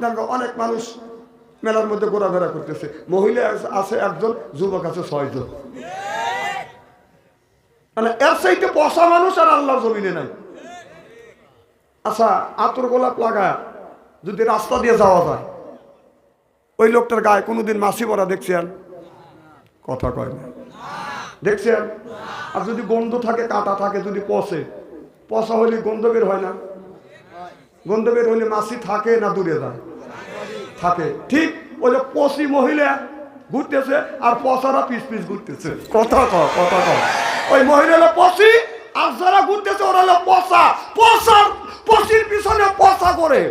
দেখো, অনেক মানুষ মেলার মধ্যে ঘোরাফেরা করতেছে। মহিলা আছে- একজন, যুবক আছে ছয়জন। মানে এর সাইতে পশা মানুষ আর আল্লাহ জমিনে নাই। আচ্ছা আতর গোলাপ লাগা যদি রাস্তা দিয়ে যাওয়া যায়, ওই লোকটার গায়ে কোনোদিন মাসি পরা দেখছেন? কথা কয় না। দেখছেন? আর যদি গন্ধ থাকে, কাটা থাকে, যদি পচে, পচা হলে গন্ধ বের হয় না। গন্ধ বের হলে মাসি থাকে না দূরে যায়? থাকে। ঠিক ওই যে পশি মহিলা ঘুরতেছে আর পচারা পিস পিস ঘুরতেছে। কথা কয় কথা কয় ওই মহিলা হলো পশি আর যারা ঘুরতেছে ওরা হলো পশা। পচার পশির পিছনে পচা করে।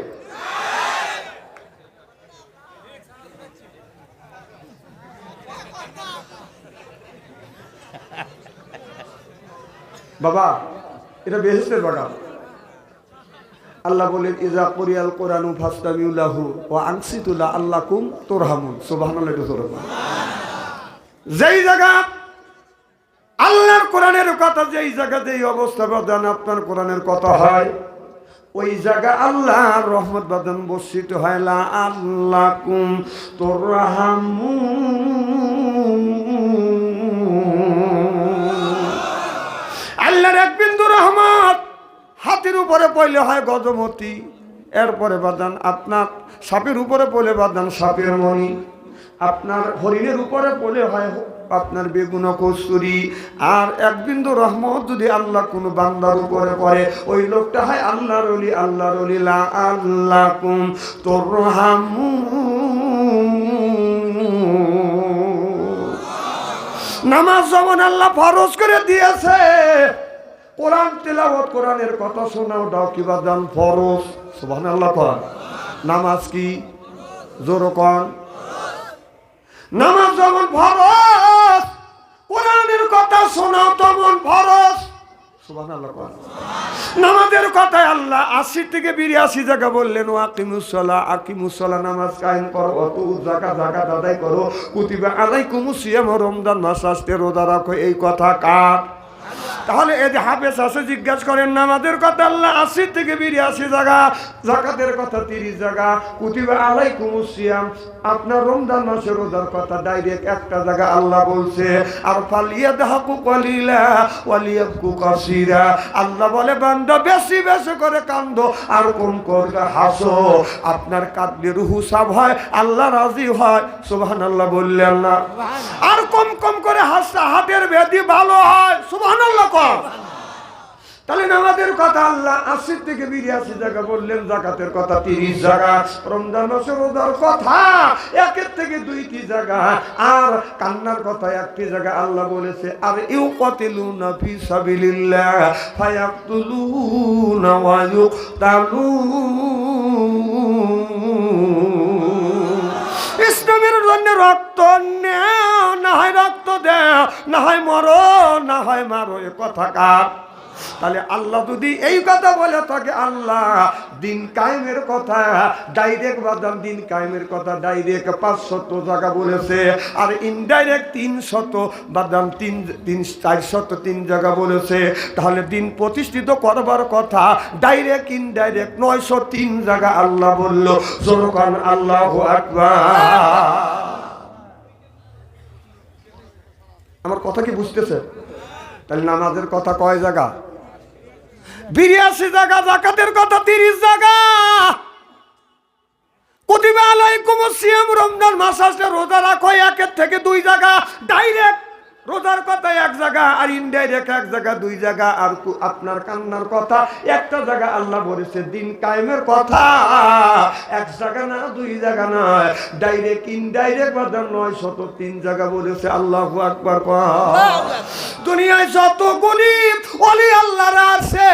বাবা, এটা বেহেস্তের বাগান। আল্লাহ বলেন, ইজা কোরিয়াল কোরআনু ফাস্তামিউল্লাহু ও আংসিতুল্লাহ আল্লাহ কুম তোরহামুন। সুবহানাল্লাহ যেই জায়গা আল্লাহর কোরআনের কথা, যেই জায়গাতে এই অবস্থা বাদান আপনার কোরআনের কথা হয়, ওই জায়গা আল্লাহ রহমত বাদান বর্ষিত হয় লা আল্লাহ কুম তোরহামুন। আল্লাহর এক বিন্দু রহমত। হাতির উপরে পড়লে হয় গজমতি। এরপরে বাদান আপনার সাপের উপরে পড়লে বাদান সাপের মণি। আপনার হরিণের উপরে পড়লে হয় আপনার বেগুন কস্তুরি। আর এক বিন্দু রহমত যদি আল্লাহ কোনো বান্দার উপরে পড়ে, ওই লোকটা হয় আল্লাহর অলি আল্লাহর লা আল্লাহ কুম তোর নামাজ যেমন আল্লাহ ফরজ করে দিয়েছে। কোরআন তেলাওয়াত কোরআনের কথা শোনাও, দাও কিবা দান ফরজ। সুবহানাল্লাহ কর নামাজ কি? জোর কন। নামাজ যেমন ফরজ, কোরআনের কথা শোনাও তেমন ফরজ। সুবহানাল্লাহ কর নামাজের কথায় আল্লাহ আশি থেকে বিরাশি জায়গা বললেন, ও আকিমুসলা আকিমুসলা নামাজ কায়েম করো, অত জায়গা জায়গা দাদাই করো। কুতিবা আলাইকুম সিয়াম রমজান মাস আসতে রোজা রাখো, এই কথা কার? তাহলে যে হাফেজ আছে জিজ্ঞেস করেন, নামাজের কথা আল্লাহ আশি থেকে বিরাশি জায়গা, জাকাতের কথা তিরিশ জায়গা, কুতিবা আলাইকুম সিয়াম। আপনার রমজান মাসের রোজার কথা ডাইরেক্ট একটা জায়গা আল্লাহ বলছে, আর ফালিয়া দাহাকু কলিলা ওয়ালিয়াবকু কাসিরা। আল্লাহ বলে, বান্দা, বেশি বেশি করে কান্দ, আর কোন করবে হাসো। আপনার কাঁদলে রুহু সাব হয়, আল্লাহ রাজি হয়। সুবহানাল্লাহ বললেন না। আর কম কম করে হাসা হাতের বেদি ভালো হয়। সুবহানাল্লাহ তাহলে নামাজের কথা আল্লাহ আশি থেকে বিরাশি জায়গা বললেন, জাকাতের কথা তিরিশ জায়গা। রমজান মাসের রোজার কথা, একের থেকে দুইটি জায়গা। আর কান্নার কথা একটি জায়গা আল্লাহ বলেছে, আর ইউ কতিলুনা ফি সাবিলিল্লাহ, ফায়াকতুলুনা ওয়া ইউক্তালুন। ইসলামের জন্য রক্ত না হয় রক্ত দেও না হয় মরো না হয় মারো, এ কথা কার? তাহলে আল্লাহ যদি এই কথা বলে থাকে, আল্লাহ, দিন কায়েমের কথা ডাইরেক্ট বাদাম দিন কায়েমের কথা ডাইরেক্ট পাঁচশত জায়গা বলেছে, আর ইনডাইরেক্ট তিন শত বাদাম তিন তিন চারশত তিন জায়গা বলেছে, তাহলে দিন প্রতিষ্ঠিত করবার কথা ডাইরেক্ট ইনডাইরেক্ট নয়শো তিন জায়গা আল্লাহ বলল, জোরকান আল্লাহ আকবার। আমার কথা কি বুঝতেছে? তাহলে নামাজের কথা কয় জায়গা? বিরিয়াশি জায়গা, জাকাতের কথা তিরিশ জায়গা। কুতিবা আলাইকুম সিয়াম, রমজান মাস আসলে রোজা রাখো, একের থেকে দুই জায়গা। ডাইরেক্ট রোজার কথা এক জায়গা আর ইনডাইরেক্ট এক জায়গা, দুই জায়গা আর আপনার কান্নার কথা। একটা জায়গা আল্লাহ বলেছে, দিন কায়েমের কথা। এক জায়গা না, দুই জায়গা নয় ডাইরেক্ট ইনডাইরেক্ট বাদাম নয় শত, তিন জায়গা বলেছে আল্লাহ আকবার দুনিয়ায় যত গরিব অলি আল্লাহরা আছে।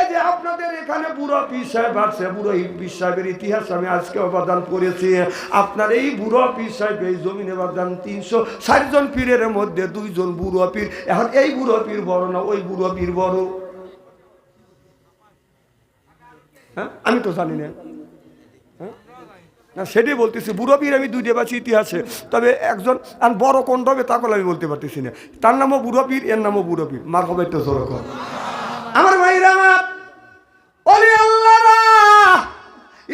এই যে আপনাদের এখানে বুড়ো পীর সাহেব আছে, বুড়ো পীর সাহেবের ইতিহাস আমি আজকে অবদান করেছি আপনার এই বুড়ো পীর সাহেব এই জমিনে বাদান তিনশো ষাট জন পীরের মধ্যে দুইজন বুড়ো পীর। এখন এই বুড়ো পীর বড় না, ওই বুড়ো পীর বড়। হ্যাঁ? আমি তো জানি না। হ্যাঁ? না সেটাই বলতেছি, বুড়ো পীর আমি দুইটা পাচ্ছি ইতিহাসে। তবে একজন, আর বড় কোনটা হবে তা আমি বলতে পারতেছি না। তার নামও বুড়ো পীর, এর নামও বুড়ো পীর। মার হবে তো জোর আমার ভাইরা আমার আল্লাহরা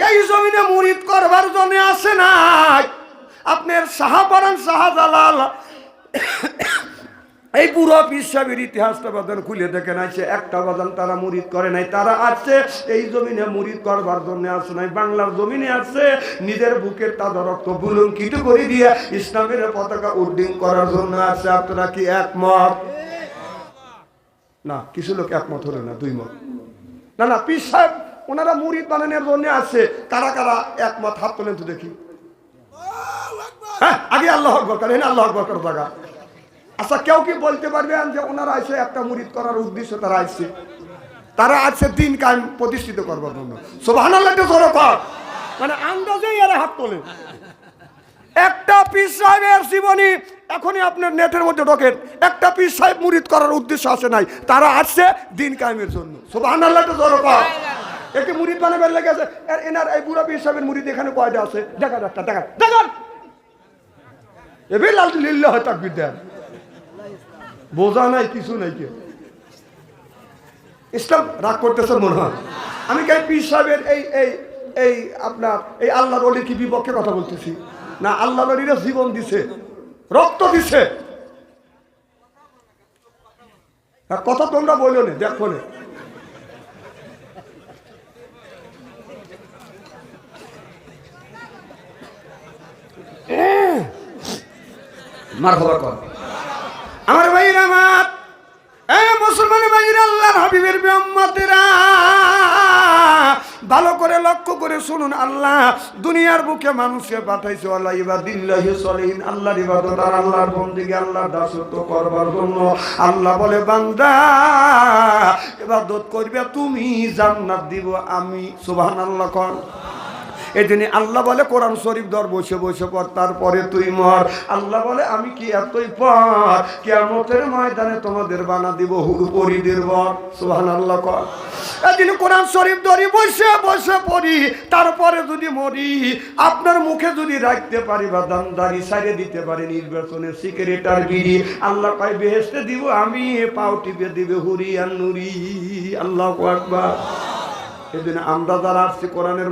এই জমিনে মুরিদ করবার জন্য আসে নাই। আপনার শাহপারান শাহজালাল এই পুরো পিসাবের ইতিহাসটা বাদান খুলে দেখে নাই একটা বাদান তারা মুরিদ করে নাই, তারা আছে, এই জমিনে মুরিদ করবার জন্য আসে নাই, বাংলার জমিনে আছে, নিজের বুকের তাদের রক্ত বুলঙ্কিত করে দিয়ে ইসলামের পতাকা উড্ডিং করার জন্য আছে, আপনারা কি একমত? না, কিছু লোক একমত হলো না, দুই মত। না না, পীর সাহেব, ওনারা মুরিদ বানানোর জন্য আছে, কারা কারা একমত হাত তোলেন তো দেখি। হ্যাঁ আগে আল্লাহ করেন, আল্লাহ করার জায়গা। আচ্ছা কেউ কি বলতে পারবেন যে ওনারা এসে একটা মুরিদ করার উদ্দেশ্য তারা আসছে তারা আছে দিন কায়েম প্রতিষ্ঠিত করবার জন্য সোভান মানে আন্দাজেই এরা হাত তোলে। একটা পীর সাহেবের জীবনী এখনই আপনার নেটের মধ্যে ঢোকেন একটা পীর সাহেব মুরিদ করার উদ্দেশ্য আসে নাই। তারা আসছে দিন কায়েমের জন্য। সোভান আল্লাহ তো জোর কর একে মুরিদ বানাবার লেগেছে আর এনার এই বুড়া পীর সাহেবের মুরিদ এখানে কয়টা আছে। দেখা একটা দেখা দেখান এবার লাল লিল্লে হয় তাকবির দেন। বোঝা নাই, কিছু নাই কে ইসলাম রাগ করতেছে মনে হয়। আমি কে পীর সাহেবের এই এই এই আপনার, এই আল্লাহর অলির কি বিপক্ষে কথা বলতেছি? না, আল্লাহ অলিরা জীবন দিছে, রক্ত দিছে। কথা তোমরা বলল না, দেখো না। মার খবর কর। আমার ভাইরা আমার। এ মুসলমান ভাইরা আল্লাহর হাবিবের ব্রহ্মতেরা ভালো করে লক্ষ্য করে শুনুন আল্লাহ, দুনিয়ার বুকে মানুষকে পাঠাইছে আল্লাহ ইবাদিল্লাহি সলিহিন আল্লাহর ইবাদত আর আল্লাহর বন্দিকে আল্লাহর দাসত্ব করবার জন্য। আল্লাহ বলে, বান্দা, ইবাদত করবে তুমি, জান্নাত দিব আমি। সুবহানাল্লাহ কর জন্য আল্লাহ বলে, কোরআন শরীফ দর বসে বসে পর তারপরে তুই মর। আল্লাহ বলে, আমি কি এতই পর? কেমতের ময়দানে তোমাদের বানা দিব হুড়ু পরিদের বর সুহান আল্লাহ কর। জন্য কোরআন শরীফ ধরি, বসে বসে পড়ি, তারপরে যদি মরি, আপনার মুখে যদি রাখতে পারি বা দামদারি সারিয়ে দিতে পারি, নির্বাচনে সিগারেটার বিড়ি, আল্লাহ পাই বেহেস্তে দিব, আমি পাও টিপে দিবে, হুরি আর নুরি। আল্লাহ আকবার। এদিন আমরা যারা আসছি কোরআনের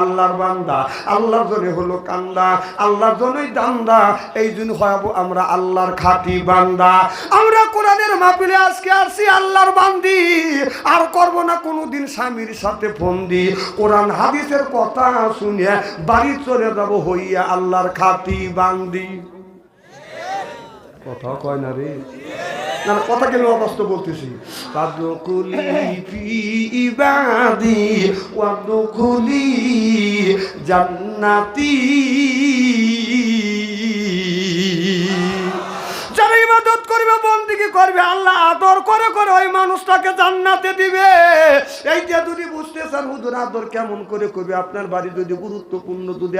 আল্লাহর বান্দা, আল্লাহর হলো কান্দা, আল্লাহর জন্যই দান্দা, এই জন্য আমরা আল্লাহর খাঁটি বান্দা। আমরা কোরআনের মাহফিলে আজকে আসছি আল্লাহর বান্দি। আর করব না কোনোদিন স্বামীর সাথে ফোন দি কোরআন, হাদিসের কথা শুনে বাড়ি চলে যাব হইয়া আল্লাহর খাঁটি বান্দি। কথা কয় না রে। না না, কথা কেন অবস্থ বলতেছি? পাদকুলি ইবাদি ওয়াদকুলি জান্নাতি। যারা ইবাদত করবে বন্দিকে করবে আল্লাহ আদর করে করে ওই মানুষটাকে জান্নাতে দিবে। এইটা যদি বুঝতে চান হুজুর আদর কেমন করে করবে? আপনার বাড়ি যদি গুরুত্বপূর্ণ যদি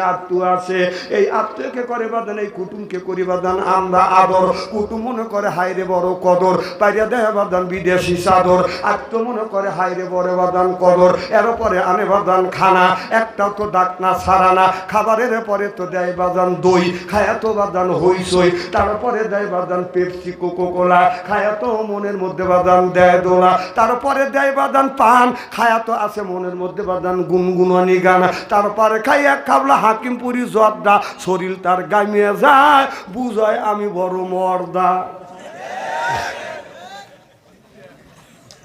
এই আত্মীয়কে করে এই কুটুমকে আমরা আদর। কুটুম মনে করে হাইরে বড় কদর। দেয় বাদান বিদেশি সাদর মনে করে হাইরে বড় কদর। আনে খানা। একটাও তো ডাক না না। খাবারের পরে তো দেয় দই বাদান হইসই তারপরে দেয় বাদান পেপসি কোকো কোলা খায়া তো মনের মধ্যে বাদান দেয় দোলা। তারপরে দেয় বাদান পান, খায়া তো আছে মনের মধ্যে বাদান, গুনগুনানি গান। তারপরে খাইয়া খাবলা হাকিমপুরি জর্দা শরীর তার গামিয়ে যায়, বুঝায় আমি বড় মর্দা।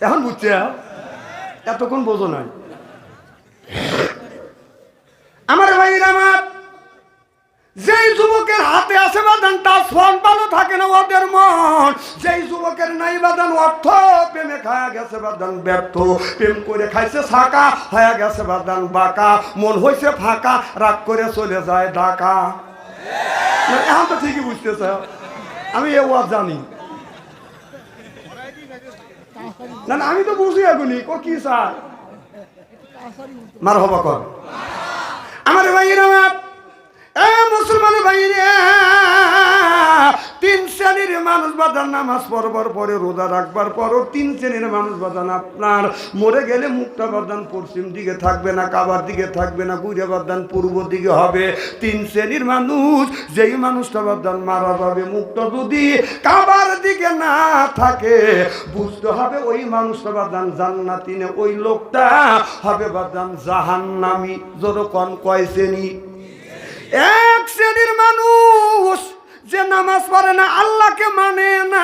এখন বুঝছে এতক্ষণ বোঝো নাই আমার ভাইয়ের আমার যেই যুবকের হাতে বাদান ফোন ভালো থাকে না ওদের মন। যেই যুবকের নাই বাদান, অর্থ প্রেমে খায়া গেছে বাদান, ব্যর্থ। প্রেম করে খাইছে ছাকা হয়ে গেছে বাদান বাঁকা। মন হয়েছে ফাঁকা, রাগ করে চলে যায় ঢাকা। এখন তো ঠিকই বুঝতেছে। আমি এ ওয়াজ জানি। না না, আমি তো বুঝি এগুলি ও কি স্যার মার হবা কর। আমার ভাইয়ের এ মুসলমান ভাইরে তিন শ্রেণির মানুষ বাদান নামাজ পড়বার পরে রোজা রাখবার পরও তিন শ্রেণির মানুষ বাদান আপনার। মরে গেলে মুখটা বাদান পশ্চিম দিকে থাকবে না, কাবার দিকে থাকবে না গুড়ে বাদান পূর্ব দিকে হবে। তিন শ্রেণির মানুষ যেই মানুষটা বাদান মারা যাবে। মুখটা যদি কাবার দিকে না থাকে, বুঝতে হবে ওই মানুষটা বাদান জান্নাতি না, ওই লোকটা হবে বাদান জাহান্নামি। যতক্ষণ কয় শ্রেণি? এক শ্রেণির মানুষ যে নামাজ পড়ে না, আল্লাহকে মানে না।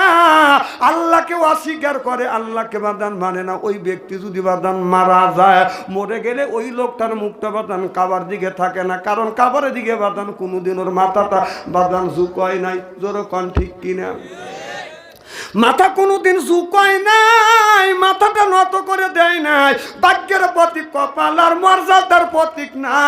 আল্লাহকে অস্বীকার করে, আল্লাহকে বাদান মানে না। ওই ব্যক্তি যদি বাদান মারা যায়, মরে গেলে ওই লোকটার মুখটা বাদান কাবার দিকে থাকে না। কারণ কাবারের দিকে বাদান কোনোদিন ওর মাথাটা বাদান ঝুঁকয় নাই। জোরকন ঠিক কিনা? মাথা কোনোদিন ঝুঁকয় নাই, মাথাটা নত করে দেয় নাই। ভাগ্যের প্রতীক, কপাল আর মর্যাদার প্রতীক না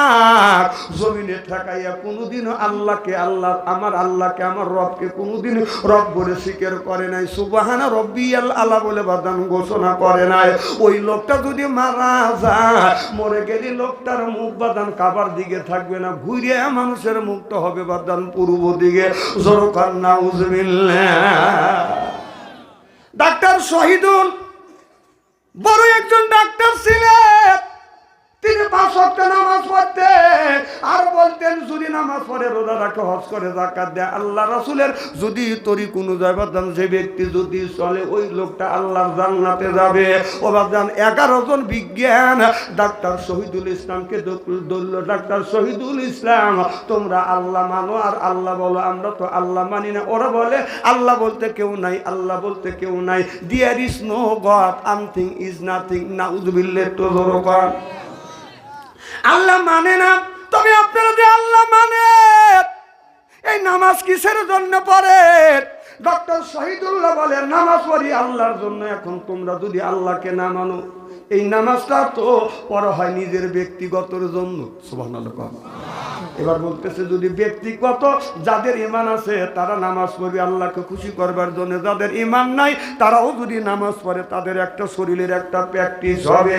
জমিনে ঠেকাইয়া কোনোদিন আল্লাহকে, আল্লাহ, আমার আল্লাহকে, আমার রবকে কোনোদিন রব বলে স্বীকার করে নাই। সুবাহানা রব্বি আল্লাহ বলে বাদান ঘোষণা করে নাই। ওই লোকটা যদি মারা যায়, মরে গেলে লোকটার মুখ বাদান কাবার দিকে থাকবে না। ঘুরে মানুষের মুখটা হবে বাদান পূর্ব দিকে। জোরকার নাউজবিল্লাহ। ডাক্তার শহীদুল বড় একজন ডাক্তার ছিলেন। তিনি পাঁচ ওয়াক্ত নামাজ পড়তেন আর বলতেন, যদি নামাজ পড়ে, রোজা রাখে, হজ করে জাকাত দেয় আল্লাহ রাসুলের। যদি তরি কোনো যাবাদান যে ব্যক্তি যদি চলে, ওই লোকটা আল্লাহর জান্নাতে যাবে। ও বাদান এগারো জন বিজ্ঞান, ডাক্তার শহীদুল ইসলামকে ধরল ডাক্তার শহীদুল ইসলাম। তোমরা আল্লাহ মানো আর আল্লাহ বলো, আমরা তো আল্লাহ মানি না। ওরা বলে, আল্লাহ বলতে কেউ নাই, আল্লাহ বলতে কেউ নাই। There is no god anything is nothing না উজবিল্লে তো কর আল্লাহ মানে না, তবে আপনারা যে আল্লাহ মানে? এই নামাজ কিসের জন্য পড়ে? ডক্টর শহীদুল্লাহ বলে নামাজ পড়ি আল্লাহর জন্য, এখন তোমরা যদি আল্লাহকে না মানো, এই নামাজটা তো পড়া হয় নিজের ব্যক্তিগতর জন্য। সুবহানাল্লাহ। এবার বলতেছে যদি ব্যক্তিগত যাদের ইমান আছে, তারা নামাজ পড়বে, আল্লাহকে খুশি করবার জন্য যাদের ইমান নাই, তারাও যদি নামাজ পড়ে, তাদের একটা শরীরের একটা প্র্যাকটিস হবে।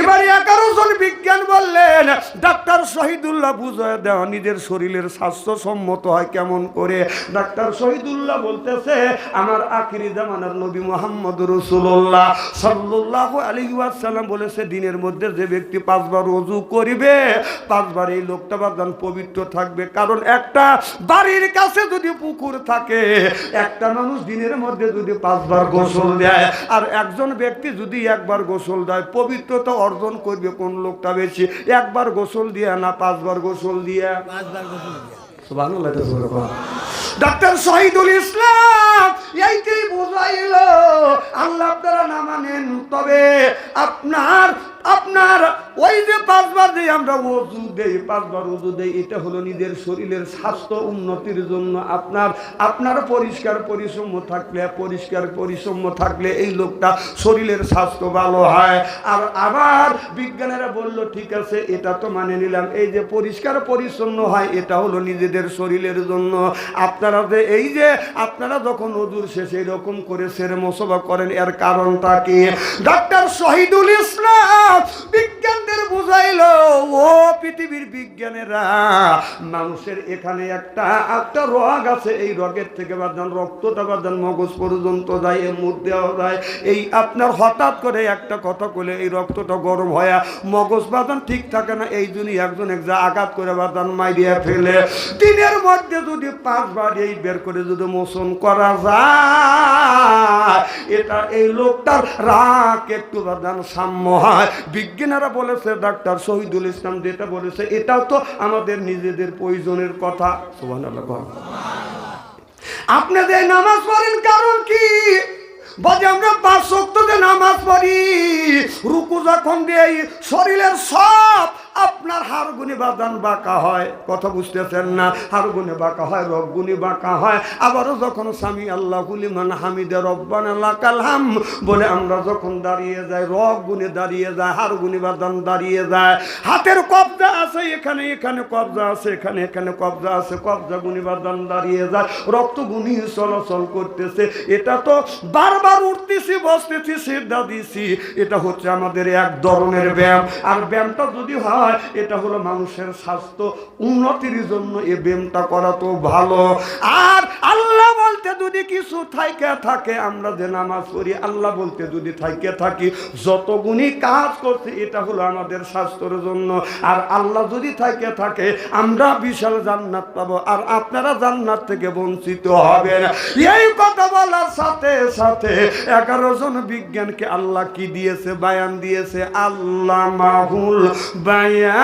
এবার এগারো জন বিজ্ঞান বললেন, ডাক্তার শহীদুল্লাহ বুঝায় দেওয়া নিজের শরীরের স্বাস্থ্যসম্মত হয় কেমন করে? ডাক্তার শহীদুল্লাহ বলতেছে, আমার আখিরি জামানার নবী মোহাম্মদ রসুল্লাহ সাল্লাহ আলী ওয়াসাল্লাম বলেছে, দিনের মধ্যে যে ব্যক্তি পাঁচবার রজু করিবে, পাঁচবার এই লোকটা বাদান পবিত্র থাকবে। কারণ একটা বাড়ির কাছে যদি পুকুর থাকে একটা মানুষ দিনের মধ্যে যদি পাঁচবার গোসল দেয় আর একজন ব্যক্তি যদি একবার গোসল দেয় পবিত্রতা অর্জন করবে কোন লোকটা বেশি? একবার গোসল দিয়ে না পাঁচবার গোসল দিয়ে? কর। ডাক্তার শহীদুল ইসলাম এইটাই বোঝাইল? আল্লাহ আপনারা না মানেন তবে আপনার আপনার ওই যে পাঁচবার দেই আমরা ওজু দেই, পাঁচবার ওজু দেই, এটা হলো নিজের শরীরের স্বাস্থ্য উন্নতির জন্য। আপনার আপনার পরিষ্কার পরিশ্রম থাকলে, পরিষ্কার পরিশ্রম থাকলে এই লোকটা শরীরের স্বাস্থ্য ভালো হয়। আর আবার বিজ্ঞানীরা বলল, ঠিক আছে, এটা তো মানে নিলাম। এই যে পরিষ্কার পরিচ্ছন্ন হয়, এটা হলো নিজেদের শরীরের জন্য। আপনারা যে, এই যে আপনারা যখন অজুর শেষে এরকম করে সেরে মশবা করেন, এর কারণটা কি? ডাক্তার শহীদুল ইসলাম! বিজ্ঞানদের বুঝাইলো ও পৃথিবীর বিজ্ঞানেরা। মানুষের এখানে একটা একটা রগ আছে, এই রগের থেকে বাদান রক্তটা বাদান মগজ পর্যন্ত যায়, এর মধ্যে যায়। এই আপনার হঠাৎ করে একটা কথা বলে এই রক্তটা গরম হয়, মগজ বাদান ঠিক থাকে না, এই জন্যই একজন এক যা আঘাত করে বাদান মাইরিয়া ফেলে। দিনের মধ্যে যদি পাঁচবার এই বের করে যদি মোশন করা যায়, এটা এই লোকটার রাগ একটু বাদান সাম্য হয়। বিজ্ঞানীরা বলেছে, ডাক্তার শহীদুল ইসলাম যেটা বলেছে, এটাও তো আমাদের নিজেদের প্রয়োজনের কথা। আপনাদের নামাজ পড়েন কারণ কি আমরা নামাজ পড়ি, রুকু যখন দেয় শরীরের সব আপনার হাড়গুনি বাদান বাঁকা হয়। কথা বুঝতেছেন না? হাড়গুনি বাঁকা হয় রবগুনি বাঁকা হয়। আবারও যখন স্বামী আল্লাহ মান হামিদে, রব্বান কালহাম বলে আমরা যখন দাঁড়িয়ে যাই রবগুনি দাঁড়িয়ে যায়, হাড়গুনি বাদান দাঁড়িয়ে যায়। হাতের কবজা আছে, এখানে এখানে কবজা আছে, এখানে এখানে কবজা আছে কবজা গুনি বাদান দাঁড়িয়ে যায়। রক্ত গুনি চলাচল করতেছে। এটা তো বারবার উঠতেছি, বসতেছি, সিদ্ধা দিছি। এটা হচ্ছে আমাদের এক ধরনের ব্যায়াম। আর ব্যায়ামটা যদি হয় এটা হলো মানুষের স্বাস্থ্য। উন্নতির জন্য এ ব্যায়ামটা করা তো ভালো। আর আল্লাহ বলতে যদি কিছু থাইকে থাকে, আমরা যে নামাজ পড়ি, আল্লাহ বলতে যদি থাইকে থাকি যত গুণী কাজ করছি, এটা হলো আমাদের স্বাস্থ্যের জন্য। আর আল্লাহ যদি থাইকে থাকে, আমরা বিশাল জান্নাত পাবো, আর আপনারা জান্নাত থেকে বঞ্চিত হবেন। এই কথা বলার সাথে সাথে এগারো জন বিজ্ঞানকে আল্লাহ কি দিয়েছে? বায়ান দিয়েছে, আল্লাহ মাহুল বায়ান।